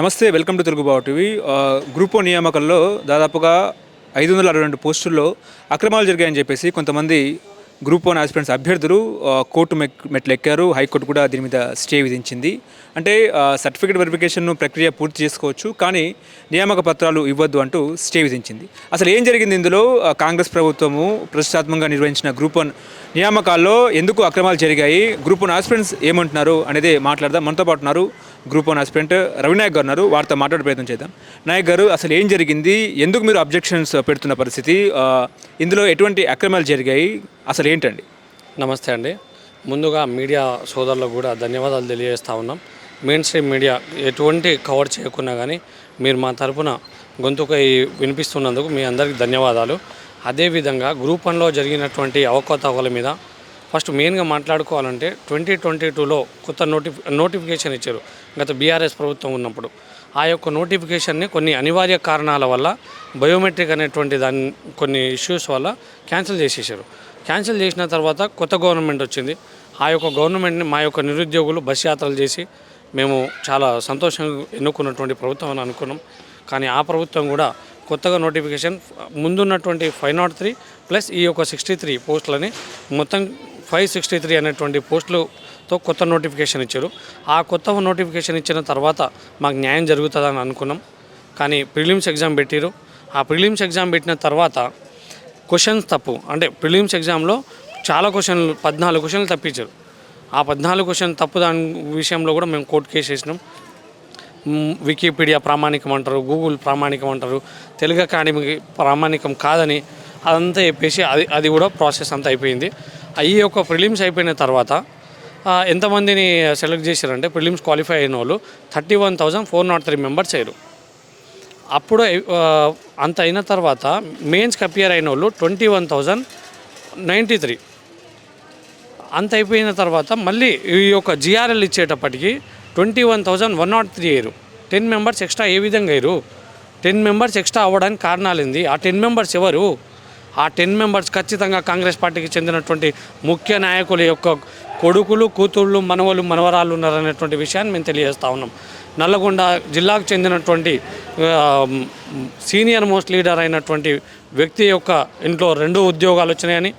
నమస్తే welcome to Telugu బావ TV. Group నియామకంలో నియామకాల్లో దాదాపుగా ఐదు వందల అరవై రెండు పోస్టుల్లో అక్రమాలు జరిగాయని చెప్పేసి కొంతమంది గ్రూప్ వన్ ఆస్పిరెంట్స్ అభ్యర్థులు కోర్టు మెక్ మెట్లు ఎక్కారు హైకోర్టు కూడా దీని మీద స్టే విధించింది. అంటే సర్టిఫికేట్ వెరిఫికేషన్ ప్రక్రియ పూర్తి చేసుకోవచ్చు కానీ నియామక పత్రాలు ఇవ్వద్దు అంటూ స్టే విధించింది. అసలు ఏం జరిగింది ఇందులో? కాంగ్రెస్ ప్రభుత్వము ప్రతిష్టాత్మకంగా నిర్వహించిన గ్రూప్ వన్ నియామకాల్లో ఎందుకు అక్రమాలు జరిగాయి? గ్రూప్ వన్ ఆస్పిరెంట్స్ ఏమంటున్నారు? అనేది మాట్లాడదాం. మనతో పాటు ఉన్నారు గ్రూప్ వన్ ఆస్పిరెంట్ రవినాయక్ గారు ఉన్నారు. వారితో మాట్లాడే ప్రయత్నం చేద్దాం. నాయక్ గారు అసలు ఏం జరిగింది? ఎందుకు మీరు అబ్జెక్షన్స్ పెడుతున్న పరిస్థితి? ఇందులో ఎటువంటి అక్రమాలు జరిగాయి? అసలు ఏంటండి? నమస్తే అండి. ముందుగా మీడియా సోదరులకు కూడా ధన్యవాదాలు తెలియజేస్తా ఉన్నాం. మెయిన్ స్ట్రీమ్ మీడియా ఎటువంటి కవర్ చేయకున్నా కానీ మీరు మా తరపున గొంతుకై వినిపిస్తున్నందుకు మీ అందరికీ ధన్యవాదాలు. అదేవిధంగా గ్రూప్ వన్లో జరిగినటువంటి అవకతవకల మీద ఫస్ట్ మెయిన్గా మాట్లాడుకోవాలంటే ట్వంటీ ట్వంటీ టూలో కొత్త నోటిఫి నోటిఫికేషన్ ఇచ్చారు. గత బీఆర్ఎస్ ప్రభుత్వం ఉన్నప్పుడు. ఆ యొక్క నోటిఫికేషన్ని కొన్ని అనివార్య కారణాల వల్ల బయోమెట్రిక్ అనేటువంటి దాని కొన్ని ఇష్యూస్ వల్ల క్యాన్సిల్ చేసేసారు క్యాన్సిల్ చేసిన తర్వాత కొత్త గవర్నమెంట్ వచ్చింది. ఆ యొక్క గవర్నమెంట్ని మా యొక్క నిరుద్యోగులు బస్ యాత్రలు చేసి మేము చాలా సంతోషంగా ఎన్నుకున్నటువంటి ప్రభుత్వం అని అనుకున్నాం. కానీ ఆ ప్రభుత్వం కూడా కొత్తగా నోటిఫికేషన్ ముందున్నటువంటి ఫైవ్ నాట్ త్రీ ప్లస్ ఈ యొక్క సిక్స్టీ త్రీ పోస్టులని మొత్తం ఫైవ్ సిక్స్టీ త్రీ అనేటువంటి తో కొత్త నోటిఫికేషన్ ఇచ్చారు. ఆ కొత్త నోటిఫికేషన్ ఇచ్చిన తర్వాత మాకు న్యాయం జరుగుతుందని అనుకున్నాం. కానీ ప్రిలిమ్స్ ఎగ్జామ్ పెట్టిరు. ఆ ప్రిలిమ్స్ ఎగ్జామ్ పెట్టిన తర్వాత క్వశ్చన్స్ తప్పు. అంటే ప్రిలిమ్స్ ఎగ్జామ్లో చాలా క్వశ్చన్లు పద్నాలుగు క్వశ్చన్లు తప్పించారు. ఆ పద్నాలుగు క్వశ్చన్ తప్పు దాని విషయంలో కూడా మేము కోర్టు కేసు వేసినాం. వికీపీడియా ప్రామాణికం అంటారు గూగుల్ ప్రామాణికం అంటారు తెలుగు అకాడమీకి ప్రామాణికం కాదని అదంతా చెప్పేసి అది అది కూడా ప్రాసెస్ అంతా అయిపోయింది. అయ్యి ఒక ప్రిలిమ్స్ అయిపోయిన తర్వాత ఎంతమందిని సెలెక్ట్ చేశారంటే ప్రిలిమ్స్ క్వాలిఫై అయిన వాళ్ళు thirty one thousand four not three members అయ్యారు. అప్పుడు అంత అయిన తర్వాత మెయిన్స్కి అపియర్ అయిన వాళ్ళు twenty one thousand ninety three. అంత అయిపోయిన తర్వాత మళ్ళీ ఈ యొక్క GRL ఇచ్చేటప్పటికి twenty one thousand one not three అయ్యారు. టెన్ మెంబర్స్ ఎక్స్ట్రా ఏ విధంగా అయ్యారు? టెన్ మెంబర్స్ ఎక్స్ట్రా అవ్వడానికి కారణాలు ఏంది ఆ టెన్ మెంబర్స్ ఎవరు? ఆ టెన్ మెంబర్స్ ఖచ్చితంగా కాంగ్రెస్ పార్టీకి చెందినటువంటి ముఖ్య నాయకుల యొక్క కొడుకులు కూతుళ్ళు మనవలు మనవరాలు ఉన్నారనేటువంటి విషయాన్ని మేము తెలియజేస్తా ఉన్నాం. నల్లగొండ జిల్లాకు చెందినటువంటి సీనియర్ మోస్ట్ లీడర్ అయినటువంటి వ్యక్తి యొక్క ఇంట్లో రెండు ఉద్యోగాలు వచ్చినాయని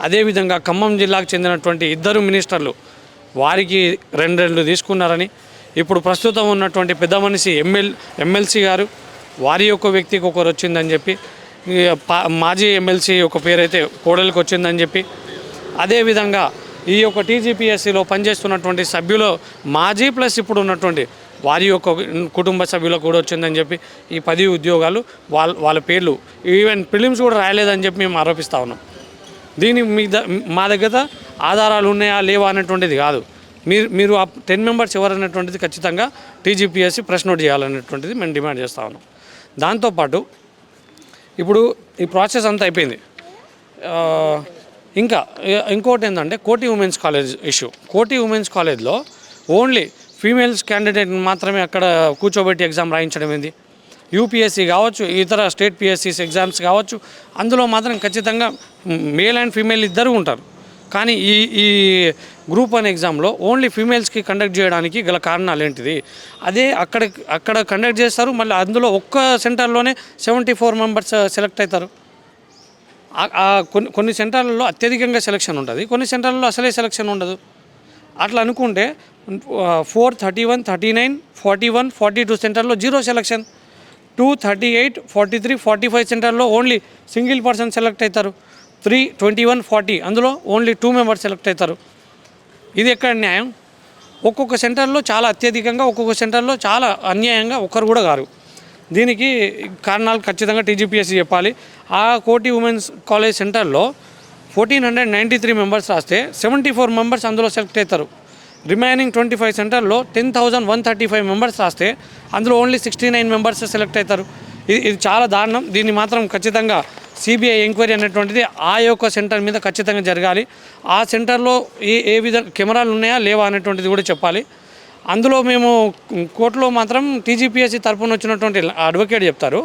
అదేవిధంగా ఖమ్మం జిల్లాకు చెందినటువంటి ఇద్దరు మినిస్టర్లు వారికి రెండు రెండు తీసుకున్నారని ఇప్పుడు ప్రస్తుతం ఉన్నటువంటి పెద్ద మనిషి ఎమ్మెల్ ఎమ్మెల్సీ గారు వారి యొక్క వ్యక్తికి ఒకరు వచ్చిందని చెప్పి పా- మాజీ ఎమ్మెల్సీ ఒక పేరైతే కోడలికి వచ్చిందని చెప్పి అదేవిధంగా ఈ యొక్క టీజీపీఎస్సీలో పనిచేస్తున్నటువంటి సభ్యులు మాజీ ప్లస్ ఇప్పుడు ఉన్నటువంటి వారి యొక్క కుటుంబ సభ్యులకు కూడా వచ్చిందని చెప్పి ఈ పది ఉద్యోగాలు వాళ్ళ వాళ్ళ పేర్లు ఈవెన్ ఫిలిమ్స్ కూడా రాయలేదని చెప్పి మేము ఆరోపిస్తా ఉన్నాం. దీని మీ ద మా దగ్గర ఆధారాలు ఉన్నాయా లేవా అనేటువంటిది కాదు. మీరు మీరు ఆ టెన్ మెంబర్స్ ఎవరనేటువంటిది ఖచ్చితంగా టీజీపీఎస్సీ ప్రెస్ నోట్ చేయాలనేటువంటిది మేము డిమాండ్ చేస్తూ ఉన్నాం. దాంతోపాటు ఇప్పుడు ఈ ప్రాసెస్ అంతా అయిపోయింది. ఇంకా ఇంకోటి ఏంటంటే Koti women's college issue. Koti women's కాలేజ్లో ఓన్లీ ఫీమేల్స్ క్యాండిడేట్ని మాత్రమే అక్కడ కూర్చోబెట్టి ఎగ్జామ్ రాయించడం ఏంది? యూపీఎస్సీ కావచ్చు ఇతర స్టేట్ పిఎస్సీస్ ఎగ్జామ్స్ కావచ్చు అందులో మాత్రం ఖచ్చితంగా మేల్ అండ్ ఫీమేల్ ఇద్దరు ఉంటారు. కానీ ఈ ఈ గ్రూప్ వన్ ఎగ్జామ్లో ఓన్లీ ఫీమేల్స్కి కండక్ట్ చేయడానికి గల కారణాలు ఏంటిది? అదే అక్కడ అక్కడ కండక్ట్ చేస్తారు మళ్ళీ అందులో ఒక్క సెంటర్లోనే సెవెంటీ ఫోర్ మెంబర్స్ సెలెక్ట్ అవుతారు. కొన్ని కొన్ని సెంటర్లలో అత్యధికంగా సెలక్షన్ ఉంటుంది. కొన్ని సెంటర్లలో అసలే సెలక్షన్ ఉండదు. అట్లా అనుకుంటే four thirty one thirty nine forty one forty two సెంటర్లో zero selection two thirty eight forty three forty five సెంటర్లో ఓన్లీ సింగిల్ పర్సన్ సెలెక్ట్ అవుతారు త్రీ ట్వంటీ వన్ ఫార్టీ అందులో ఓన్లీ టూ మెంబర్స్ సెలెక్ట్ అవుతారు ఇది ఎక్కడ న్యాయం? ఒక్కొక్క సెంటర్లో చాలా అత్యధికంగా ఒక్కొక్క సెంటర్లో చాలా అన్యాయంగా ఒక్కరు కూడా కారు. దీనికి కారణాలు ఖచ్చితంగా టీజీపీఎస్సీ చెప్పాలి. ఆ కోటి ఉమెన్స్ కాలేజ్ సెంటర్లో fourteen hundred ninety three members రాస్తే సెవెంటీ ఫోర్ మెంబర్స్ అందులో సెలెక్ట్ అవుతారు. రిమైనింగ్ ట్వంటీ ఫైవ్ సెంటర్లో ten thousand one thirty five members రాస్తే అందులో only sixty nine members select అవుతారు. ఇది ఇది చాలా దారుణం. దీన్ని మాత్రం ఖచ్చితంగా సిబిఐ ఎంక్వైరీ అనేటువంటిది ఆ యొక్క సెంటర్ మీద ఖచ్చితంగా జరగాలి. ఆ సెంటర్లో ఏ ఏ విధంగా కెమెరాలు ఉన్నాయా లేవా అనేటువంటిది కూడా చెప్పాలి. అందులో మేము కోర్టులో మాత్రం టీజీపీఎస్సీ తరపున వచ్చినటువంటి అడ్వకేట్ చెప్తారు.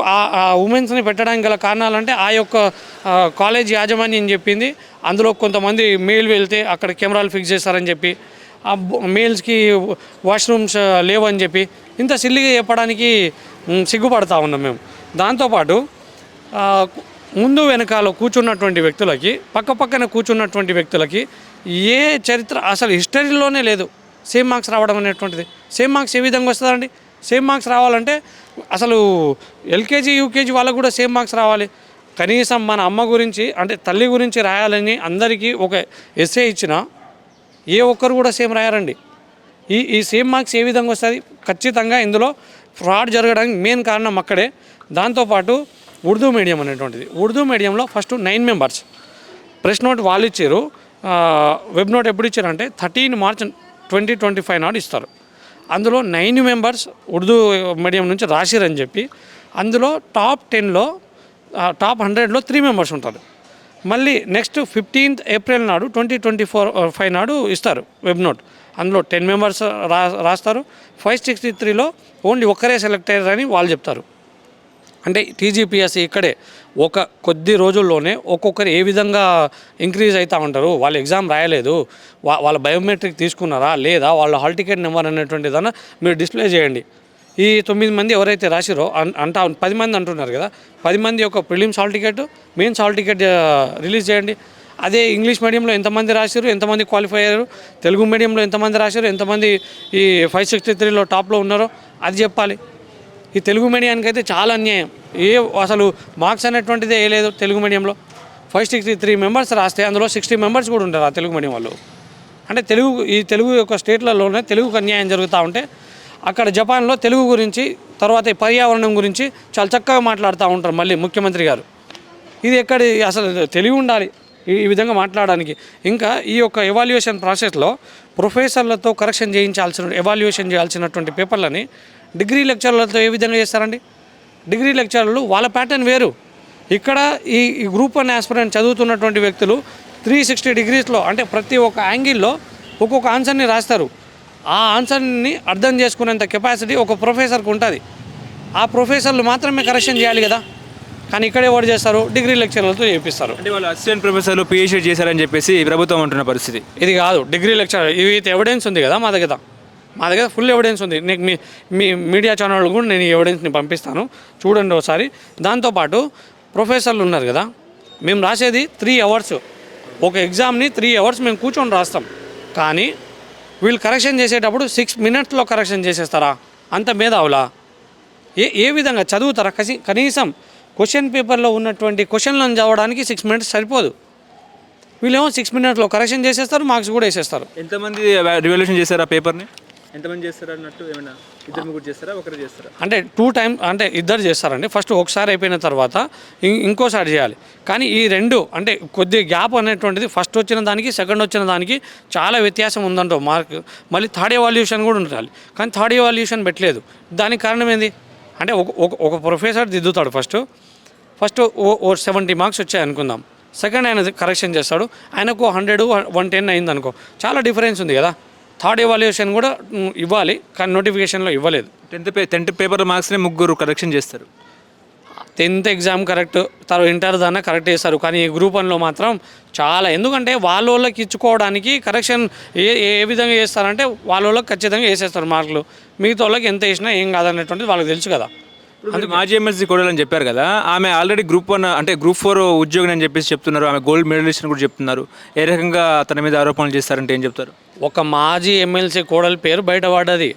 ఆ- ఆ ఉమెన్స్ని పెట్టడానికి గల కారణాలంటే ఆ యొక్క కాలేజ్ యాజమాన్యం చెప్పింది. అందులో కొంతమంది మేల్ వెళ్తే అక్కడ కెమెరాలు ఫిక్స్ చేస్తారని చెప్పి ఆ మేల్స్కి వాష్రూమ్స్ లేవని చెప్పి ఇంత సిల్లిగా చెప్పడానికి సిగ్గుపడతా ఉన్నాం మేము. దాంతోపాటు ముందు వెనకాల కూర్చున్నటువంటి వ్యక్తులకి పక్క పక్కన కూర్చున్నటువంటి వ్యక్తులకి ఏ చరిత్ర అసలు హిస్టరీలోనే లేదు. సేమ్ మార్క్స్ రావడం అనేటువంటిది. సేమ్ మార్క్స్ ఏ విధంగా వస్తుందండి? సేమ్ మార్క్స్ రావాలంటే అసలు ఎల్కేజీ యూకేజీ వాళ్ళకు కూడా సేమ్ మార్క్స్ రావాలి. కనీసం మన అమ్మ గురించి అంటే తల్లి గురించి రాయాలని అందరికీ ఒక ఎస్ఏ ఇచ్చిన ఏ ఒక్కరు కూడా సేమ్ రాయారండి. ఈ ఈ సేమ్ మార్క్స్ ఏ విధంగా వస్తుంది? ఖచ్చితంగా ఇందులో ఫ్రాడ్ జరగడానికి మెయిన్ కారణం అక్కడే. దాంతోపాటు ఉర్దూ మీడియం అనేటువంటిది. ఉర్దూ మీడియంలో first nine members. Press note వాళ్ళు ఇచ్చారు వెబ్ నోట్ ఎప్పుడు ఇచ్చారంటే thirteen March twenty twenty five నాడు ఇస్తారు. అందులో నైన్ మెంబర్స్ ఉర్దూ మీడియం నుంచి రాసిరని చెప్పి అందులో టాప్ టెన్లో టాప్ హండ్రెడ్లో త్రీ మెంబర్స్ ఉంటారు. మళ్ళీ నెక్స్ట్ ఫిఫ్టీన్త్ ఏప్రిల్ నాడు ట్వంటీ ట్వంటీ ఫోర్ ఫైవ్ నాడు ఇస్తారు వెబ్ నోట్. అందులో టెన్ మెంబర్స్ రా రాస్తారు. ఫైవ్ సిక్స్టీ త్రీలో ఓన్లీ ఒక్కరే సెలెక్ట్ అయ్యారని వాళ్ళు చెప్తారు. అంటే టీజీపీఎస్సీ ఇక్కడే ఒక కొద్ది రోజుల్లోనే ఒక్కొక్కరు ఏ విధంగా ఇంక్రీజ్ అవుతూ ఉంటారు? వాళ్ళు ఎగ్జామ్ రాయలేదు. వా వాళ్ళ బయోమెట్రిక్ తీసుకున్నారా? లేదా వాళ్ళ హాల్ టికెట్ నెంబర్ అనేటువంటిదన్నా మీరు డిస్ప్లే చేయండి. ఈ తొమ్మిది మంది ఎవరైతే రాసిరో అన్- అంటా పది మంది అంటున్నారు కదా? పది మంది యొక్క prelims hall ticket mains hall ticket release చేయండి. అదే ఇంగ్లీష్ మీడియంలో ఎంతమంది రాశారు ఎంతమంది క్వాలిఫై అయ్యారు? తెలుగు మీడియంలో ఎంతమంది రాశారు ఎంతమంది ఈ ఫైవ్ సిక్స్టీ త్రీలో టాప్లో ఉన్నారో? అది చెప్పాలి. ఈ తెలుగు మీడియానికి అయితే చాలా అన్యాయం. ఏ అసలు మార్క్స్ అనేటువంటిదే ఏ లేదు తెలుగు మీడియంలో. ఫైవ్ సిక్స్టీ త్రీ మెంబర్స్ రాస్తే అందులో సిక్స్టీ మెంబర్స్ కూడా ఉంటారు ఆ తెలుగు మీడియం వాళ్ళు. అంటే తెలుగు ఈ తెలుగు యొక్క స్టేట్లలోనే తెలుగుకు అన్యాయం జరుగుతూ ఉంటే అక్కడ జపాన్లో తెలుగు గురించి తర్వాత పర్యావరణం గురించి చాలా చక్కగా మాట్లాడుతూ ఉంటారు మళ్ళీ ముఖ్యమంత్రి గారు. ఇది ఎక్కడ అసలు తెలివి ఉండాలి ఈ ఈ విధంగా మాట్లాడడానికి. ఇంకా ఈ యొక్క ఎవాల్యుయేషన్ ప్రాసెస్లో ప్రొఫెసర్లతో కరెక్షన్ చేయించాల్సిన ఎవాల్యుయేషన్ చేయాల్సినటువంటి పేపర్లని డిగ్రీ లెక్చర్లతో ఏ విధంగా చేస్తారండి? డిగ్రీ లెక్చర్లు వాళ్ళ ప్యాటర్న్ వేరు. ఇక్కడ ఈ గ్రూప్ వన్ ఆస్పిరెంట్ చదువుతున్నటువంటి వ్యక్తులు త్రీ సిక్స్టీ డిగ్రీస్లో అంటే ప్రతి ఒక్క యాంగిల్లో ఒక్కొక్క ఆన్సర్ని రాస్తారు. ఆ ఆన్సర్ని అర్థం చేసుకునేంత కెపాసిటీ ఒక ప్రొఫెసర్కి ఉంటుంది. ఆ ప్రొఫెసర్లు మాత్రమే కరెక్షన్ చేయాలి కదా? కానీ ఇక్కడ ఎవరు చేస్తారు? డిగ్రీ లెక్చర్లతో చేపిస్తారు. అంటే వాళ్ళు అసిస్టెంట్ ప్రొఫెసర్లు పిహెచ్డీ చేశారని చెప్పేసి ప్రభుత్వం అంటున్న పరిస్థితి. ఇది కాదు డిగ్రీ లెక్చర్ ఇవి ఎవిడెన్స్ ఉంది కదా మా దగ్గర. మా దగ్గర ఫుల్ ఎవిడెన్స్ ఉంది. నీకు మీ మీ మీడియా ఛానల్ కూడా నేను ఈ ఎవిడెన్స్ని పంపిస్తాను. చూడండి ఒకసారి. దాంతోపాటు ప్రొఫెసర్లు ఉన్నారు కదా మేము రాసేది త్రీ అవర్స్ ఒక ఎగ్జామ్ని త్రీ అవర్స్ మేము కూర్చొని రాస్తాం. కానీ వీళ్ళు కరెక్షన్ చేసేటప్పుడు సిక్స్ మినిట్స్లో కరెక్షన్ చేసేస్తారా? అంత మేధావులా? ఏ ఏ విధంగా చదువుతారా? కసి కనీసం క్వశ్చన్ పేపర్లో ఉన్నటువంటి క్వశ్చన్లను చదవడానికి సిక్స్ మినిట్స్ సరిపోదు. వీళ్ళేమో సిక్స్ మినిట్స్లో కరెక్షన్ చేసేస్తారు మార్క్స్ కూడా వేసేస్తారు. ఎంతమంది రివల్యూషన్ చేశారు ఆ పేపర్ని ఎంతమంది చేస్తారు అన్నట్టు ఏమైనా ఇద్దరు ముగ్గురు చేస్తారా? ఒకరు చేస్తారా? అంటే టూ టైం అంటే ఇద్దరు చేస్తారండి. ఫస్ట్ ఒకసారి అయిపోయిన తర్వాత ఇంకోసారి చేయాలి. కానీ ఈ రెండు అంటే కొద్ది గ్యాప్ అనేటువంటిది ఫస్ట్ వచ్చిన దానికి సెకండ్ వచ్చిన దానికి చాలా వ్యత్యాసం ఉందంటో మార్క్. మళ్ళీ థర్డ్ ఎవాల్యూషన్ కూడా ఉండాలి. కానీ థర్డ్ ఎవాల్యూషన్ పెట్టలేదు. దానికి కారణం ఏంది? అంటే ఒక ఒక ఒక ప్రొఫెసర్ దిద్దుతాడు ఫస్ట్ ఫస్ట్ ఓ ఓ సెవెంటీ మార్క్స్ వచ్చాయి అనుకుందాం. సెకండ్ ఆయన కరెక్షన్ చేస్తాడు. ఆయనకు హండ్రెడ్ వన్ టెన్ అయింది అనుకో చాలా డిఫరెన్స్ ఉంది కదా. థర్డ్ ఎవాల్యుయేషన్ కూడా ఇవ్వాలి కానీ నోటిఫికేషన్లో ఇవ్వలేదు. టెన్త్ పే టెన్త్ పేపర్ మార్క్స్ని ముగ్గురు కరెక్షన్ చేస్తారు. టెన్త్ ఎగ్జామ్ కరెక్ట్ తర్వాత ఇంటర్ దాకా కరెక్ట్ చేస్తారు కానీ ఈ గ్రూప్ వన్లో మాత్రం చాలా. ఎందుకంటే వాళ్ళ వాళ్ళకి ఇచ్చుకోవడానికి కరెక్షన్ ఏ ఏ విధంగా చేస్తారంటే వాళ్ళ వాళ్ళకి ఖచ్చితంగా వేసేస్తారు మార్కులు. మిగతా వాళ్ళకి ఎంత వేసినా ఏం కాదనేటువంటిది వాళ్ళకి తెలుసు కదా. ఇప్పుడు మాజీ ఎమ్మెల్సీ కోడలని చెప్పారు కదా. ఆమె ఆల్రెడీ గ్రూప్ వన్ అంటే గ్రూప్ ఫోర్ ఉద్యోగం అని చెప్పేసి చెప్తున్నారు. ఆమె గోల్డ్ మెడలిస్ట్ అని కూడా చెప్తున్నారు. ఏ రకంగా తన మీద ఆరోపణలు చేస్తారంటే ఏం చెప్తారు? ఒక మాజీ ఎమ్మెల్సీ కోడలి పేరు బయట పడ్డది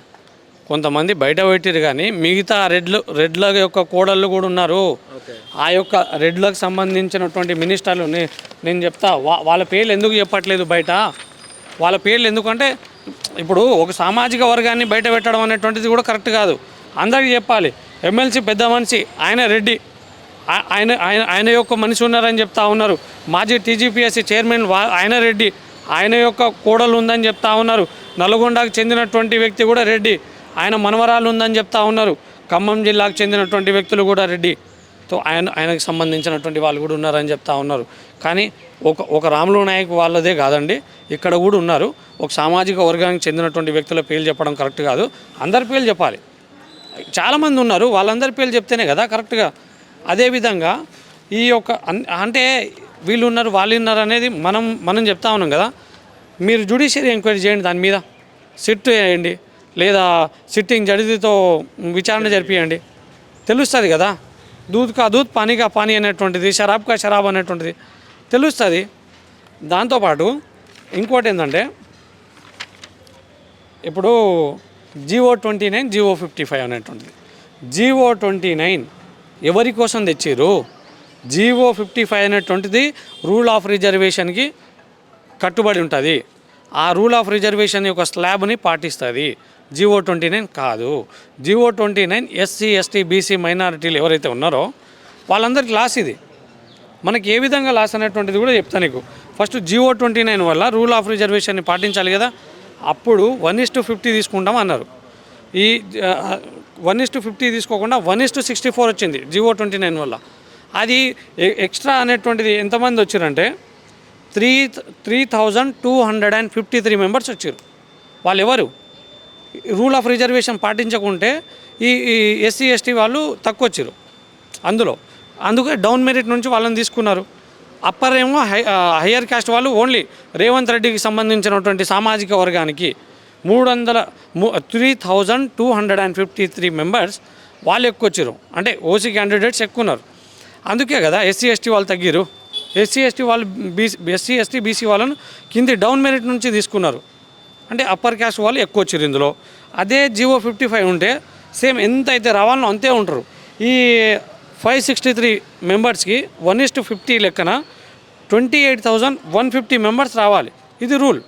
కొంతమంది బయట పెట్టిరు కానీ మిగతా రెడ్లు రెడ్ల యొక్క కోడళ్ళు కూడా ఉన్నారు. ఆ యొక్క రెడ్లకు సంబంధించినటువంటి మినిస్టర్లు నేను చెప్తా వా- వాళ్ళ పేర్లు ఎందుకు చెప్పట్లేదు బయట? వాళ్ళ పేర్లు ఎందుకంటే ఇప్పుడు ఒక సామాజిక వర్గాన్ని బయట పెట్టడం అనేటువంటిది కూడా కరెక్ట్ కాదు. అందరికీ చెప్పాలి. ఎమ్మెల్సీ పెద్ద మనిషి ఆయన రెడ్డి. ఆయన ఆయన ఆయన యొక్క మనిషి ఉన్నారని చెప్తా ఉన్నారు. మాజీ టీజీపీఎస్సీ చైర్మన్ వా- ఆయన రెడ్డి. ఆయన యొక్క కోడలు ఉందని చెప్తా ఉన్నారు. నల్గొండకు చెందినటువంటి వ్యక్తి కూడా రెడ్డి. ఆయన మనవరాలు ఉందని చెప్తా ఉన్నారు. ఖమ్మం జిల్లాకు చెందినటువంటి వ్యక్తులు కూడా రెడ్డి. తో ఆయన ఆయనకు సంబంధించినటువంటి వాళ్ళు కూడా ఉన్నారని చెప్తా ఉన్నారు. కానీ ఒక ఒక రాములు నాయక్ వాళ్ళదే కాదండి. ఇక్కడ కూడా ఉన్నారు. ఒక సామాజిక వర్గానికి చెందినటువంటి వ్యక్తుల పేర్లు చెప్పడం కరెక్ట్ కాదు. అందరి పేర్లు చెప్పాలి. చాలామంది ఉన్నారు వాళ్ళందరి పేర్లు చెప్తేనే కదా కరెక్ట్గా అదేవిధంగా ఈ యొక్క అంటే వీళ్ళు ఉన్నారు వాళ్ళు ఉన్నారు అనేది మనం మనం చెప్తా ఉన్నాం కదా. మీరు జుడిషియరీ ఎంక్వైరీ చేయండి దాని మీద. సిట్ వేయండి లేదా సిట్టింగ్ జడ్జితో విచారణ జరిపియండి. తెలుస్తుంది కదా. దూద్ కా దూద్ పానీ కా పానీ అనేటువంటిది షరాబ్ కా షరాబ్ అనేటువంటిది తెలుస్తుంది. దాంతోపాటు ఇంకోటి ఏంటంటే ఇప్పుడు GO twenty nine GO fifty five అనేటువంటిది. జివో ట్వంటీ నైన్ ఎవరి కోసం తెచ్చిర్రు? జివో ఫిఫ్టీ ఫైవ్ అనేటువంటిది రూల్ ఆఫ్ రిజర్వేషన్కి కట్టుబడి ఉంటుంది. ఆ రూల్ ఆఫ్ రిజర్వేషన్ యొక్క స్లాబ్ని పాటిస్తుంది. జివో ట్వంటీ నైన్ కాదు. GO twenty nine SC ST BC మైనారిటీలు ఎవరైతే ఉన్నారో వాళ్ళందరికీ లాస్ ఇది. మనకి ఏ విధంగా లాస్ అనేటువంటిది కూడా చెప్తాను నీకు. ఫస్ట్ జివో ట్వంటీ నైన్ వల్ల రూల్ ఆఫ్ రిజర్వేషన్ని పాటించాలి కదా. అప్పుడు వన్ ఇస్ టు ఫిఫ్టీ తీసుకుంటాం అన్నారు. ఈ వన్ ఇస్ టు ఫిఫ్టీ తీసుకోకుండా one is to sixty four వచ్చింది జివో ట్వంటీ నైన్ వల్ల. అది ఎక్స్ట్రా అనేటువంటిది ఎంతమంది వచ్చారంటే three three thousand two hundred and fifty three members వచ్చారు వాళ్ళు ఎవరు రూల్ ఆఫ్ రిజర్వేషన్ పాటించకుంటే ఈ ఎస్సీ ఎస్టీ వాళ్ళు తక్కువ వచ్చారు అందులో. అందుకే డౌన్ మెరిట్ నుంచి వాళ్ళని తీసుకున్నారు. అప్పర్ ఏమో హై హయ్యర్ కాస్ట్ వాళ్ళు ఓన్లీ రేవంత్ రెడ్డికి సంబంధించినటువంటి సామాజిక వర్గానికి మూడు వందల three thousand two hundred and fifty three members వాళ్ళు ఎక్కువ వచ్చారు అంటే ఓసీ క్యాండిడేట్స్ ఎక్కువ ఉన్నారు అందుకే కదా ఎస్సీ ఎస్టీ వాళ్ళు తగ్గిరు ఎస్సీ ఎస్టీ వాళ్ళు బీసీ ఎస్సీ ఎస్టీ బీసీ వాళ్ళను కింది డౌన్ మెరిట్ నుంచి తీసుకున్నారు. అంటే అప్పర్ క్యాస్ట్ వాళ్ళు ఎక్కువ వచ్చారు ఇందులో. అదే జివో ఫిఫ్టీ ఫైవ్ ఉంటే సేమ్ ఎంత అయితే రావాలో అంతే ఉంటారు. ఈ ఫైవ్ సిక్స్టీ త్రీ మెంబర్స్కి వన్ ఇస్ టు ఫిఫ్టీ లెక్కన twenty eight thousand one fifty members రావాలి. ఇది రూల్.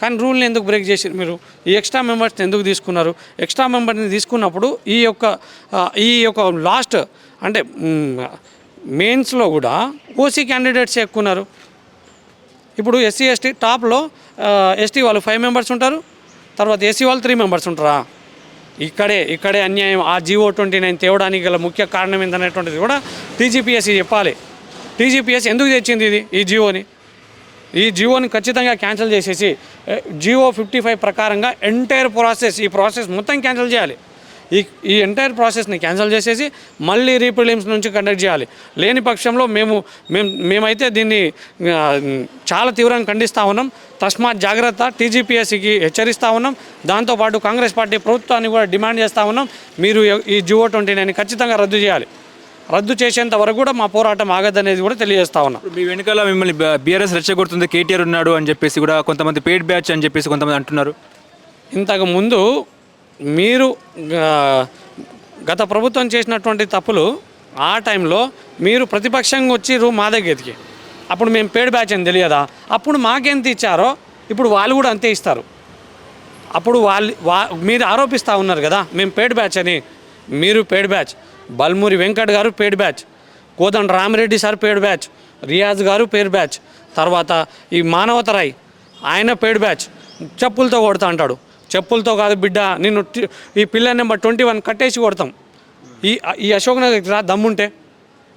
కానీ రూల్ని ఎందుకు బ్రేక్ చేసారు మీరు? ఈ ఎక్స్ట్రా మెంబర్స్ని ఎందుకు తీసుకున్నారు? ఎక్స్ట్రా మెంబర్ని తీసుకున్నప్పుడు ఈ యొక్క ఈ యొక్క లాస్ట్ అంటే మెయిన్స్లో కూడా ఓసీ క్యాండిడేట్స్ ఎక్కున్నారు ఇప్పుడు ఎస్సీ ఎస్టీ టాప్లో ఎస్టీ వాళ్ళు ఫైవ్ మెంబర్స్ ఉంటారు. తర్వాత ఎస్సీ వాళ్ళు త్రీ మెంబర్స్ ఉంటారా? ఇక్కడే ఇక్కడే అన్యాయం ఆ జీవో ట్వంటీ నైన్ తేవడానికి గల ముఖ్య కారణం ఏంటనేటువంటిది కూడా టీజీపీఎస్సీ చెప్పాలి. టీజీపీఎస్ ఎందుకు తెచ్చింది ఇది ఈ జీవోని? ఈ జియోని ఖచ్చితంగా క్యాన్సిల్ చేసేసి జియో ఫిఫ్టీ ఫైవ్ ప్రకారంగా ఎంటైర్ ప్రాసెస్ ఈ ప్రాసెస్ మొత్తం క్యాన్సిల్ చేయాలి. ఈ ఈ ఎంటైర్ ప్రాసెస్ని క్యాన్సిల్ చేసేసి మళ్ళీ రీప్రిలిమ్స్ నుంచి కండక్ట్ చేయాలి. లేని పక్షంలో మేము మేము మేమైతే దీన్ని చాలా తీవ్రంగా ఖండిస్తూ ఉన్నాం. తస్మాత్ జాగ్రత్త టీజీపీఎస్సికి హెచ్చరిస్తూ ఉన్నాం. దాంతోపాటు కాంగ్రెస్ పార్టీ ప్రభుత్వాన్ని కూడా డిమాండ్ చేస్తూ ఉన్నాం. మీరు ఈ జియో ట్వంటీ నైన్ ఖచ్చితంగా రద్దు చేయాలి. రద్దు చేసేంత వరకు కూడా మా పోరాటం ఆగదనేది కూడా తెలియజేస్తా ఉన్నాం. మీ వెనకాల మిమ్మల్ని బీఆర్ఎస్ రెచ్చగొడుతుంది కేటీఆర్ ఉన్నాడు అని చెప్పేసి కూడా కొంతమంది పేడ్ బ్యాచ్ అని చెప్పేసి కొంతమంది అంటున్నారు. ఇంతకు ముందు మీరు గత ప్రభుత్వం చేసినటువంటి తప్పులు ఆ టైంలో మీరు ప్రతిపక్షంగా వచ్చిర్రు మా దగ్గరికి. అప్పుడు మేము పేడ్ బ్యాచ్ అని తెలియదా? అప్పుడు మాకెంత ఇచ్చారో ఇప్పుడు వాళ్ళు కూడా అంతే ఇస్తారు. అప్పుడు వాళ్ళు వా మీరు ఆరోపిస్తూ ఉన్నారు కదా మేము పేడ్ బ్యాచ్ అని. మీరు పేడ్ బ్యాచ్. బల్మూరి వెంకట్ గారు paid batch. Kodanda Ramireddy sir paid batch. Riyaz గారు పేడ్ బ్యాచ్. తర్వాత ఈ మానవతరాయ్ ఆయన పేడ్ బ్యాచ్. చెప్పులతో కొడతా అంటాడు. చెప్పులతో కాదు బిడ్డ నిన్ను ఈ పిల్ల నెంబర్ ట్వంటీ వన్ కట్టేసి కొడతాం. ఈ ఈ అశోక్ నగర్ రా దమ్ముంటే.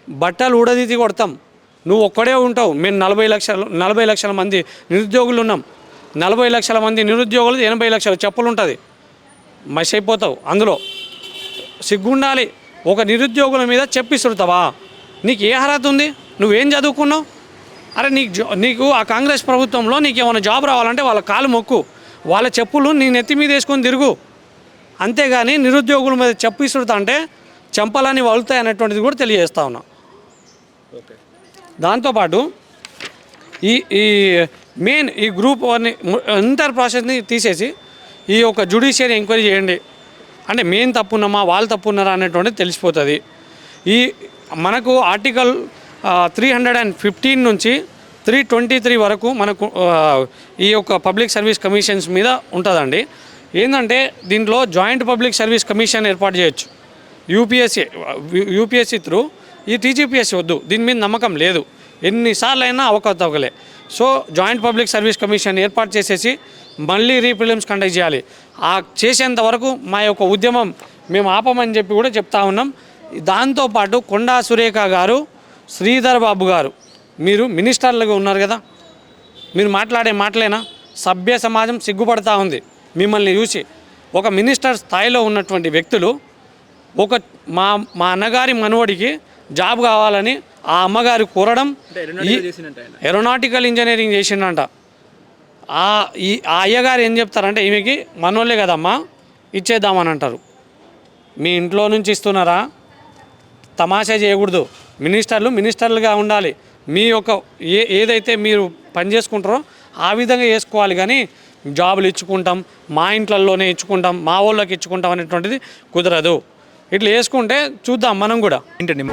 బట్టలు ఊడదీతి కొడతాం. నువ్వు ఒక్కడే ఉంటావు. మేము నలభై లక్షలు నలభై లక్షల మంది నిరుద్యోగులు ఉన్నాం. నలభై లక్షల మంది నిరుద్యోగులు ఎనభై లక్షల చెప్పులు ఉంటుంది మసి అయిపోతావు. అందులో సిగ్గుండాలి. ఒక నిరుద్యోగుల మీద చెప్పిస్తుంటావా నీకు ఏ అర్హత ఉంది? నువ్వేం చదువుకున్నావు? అరే నీకు జా- నీకు ఆ కాంగ్రెస్ ప్రభుత్వంలో నీకు ఏమైనా జాబ్ రావాలంటే వాళ్ళ కాలు మొక్కు. వాళ్ళ చెప్పులు నీ నెత్తి మీద వేసుకొని తిరుగు. అంతేగాని నిరుద్యోగుల మీద చెప్పిస్తుంటా అంటే చెంపలని వలుతాయి అనేటువంటిది కూడా తెలియజేస్తా ఉన్నా. దాంతోపాటు ఈ ఈ మెయిన్ ఈ గ్రూప్ వన్ని ఎంటర్ ప్రాసెస్ని తీసేసి ఈ యొక్క జుడిషియరీ ఎంక్వైరీ చేయండి. అంటే మెయిన్ తప్పున్నామా వాళ్ళు తప్పున్నారా అనేటువంటిది తెలిసిపోతుంది. ఈ మనకు article three hundred and fifteen నుంచి త్రీ ట్వంటీ త్రీ వరకు మనకు ఈ యొక్క పబ్లిక్ సర్వీస్ కమిషన్స్ మీద ఉంటుందండి. ఏంటంటే దీంట్లో జాయింట్ పబ్లిక్ సర్వీస్ కమిషన్ ఏర్పాటు చేయొచ్చు. యూపీఎస్సీ యూపీఎస్సీ త్రూ ఈ టీజీపీఎస్సీ వద్దు దీని మీద నమ్మకం లేదు. ఎన్నిసార్లు అయినా అవకతవకలే. So joint public service commission ఏర్పాటు చేసేసి మళ్ళీ రీప్రిలిమ్స్ కండక్ట్ చేయాలి. ఆ చేసేంత వరకు మా యొక్క ఉద్యమం మేము ఆపమని చెప్పి కూడా చెప్తా ఉన్నాం. దాంతోపాటు కొండా సురేఖ గారు శ్రీధర్ బాబు గారు మీరు మినిస్టర్లుగా ఉన్నారు కదా. మీరు మాట్లాడే మాటలేనా? సభ్య సమాజం సిగ్గుపడతా ఉంది. మిమ్మల్ని చూసి ఒక మినిస్టర్ స్థాయిలో ఉన్నటువంటి వ్యక్తులు ఒక మా మా అన్నగారి మనవడికి జాబ్ కావాలని ఆ అమ్మగారు కోరడం ఏరోనాటికల్ ఇంజనీరింగ్ చేసిండంట. ఆ ఈ ఆ అయ్యగారు ఏం చెప్తారంటే ఈమెకి మనోళ్ళే కదమ్మా ఇచ్చేద్దామని అంటారు. మీ ఇంట్లో నుంచి ఇస్తున్నారా? తమాషా చేయకూడదు. మినిస్టర్లు మినిస్టర్లుగా ఉండాలి. మీ యొక్క ఏ ఏదైతే మీరు పని చేసుకుంటారో ఆ విధంగా వేసుకోవాలి కానీ జాబులు ఇచ్చుకుంటాం మా ఇంట్లలోనే ఇచ్చుకుంటాం మా వాళ్ళకి ఇచ్చుకుంటాం అనేటువంటిది కుదరదు. ఇట్లా వేసుకుంటే చూద్దాం మనం కూడా. ఏంటండి?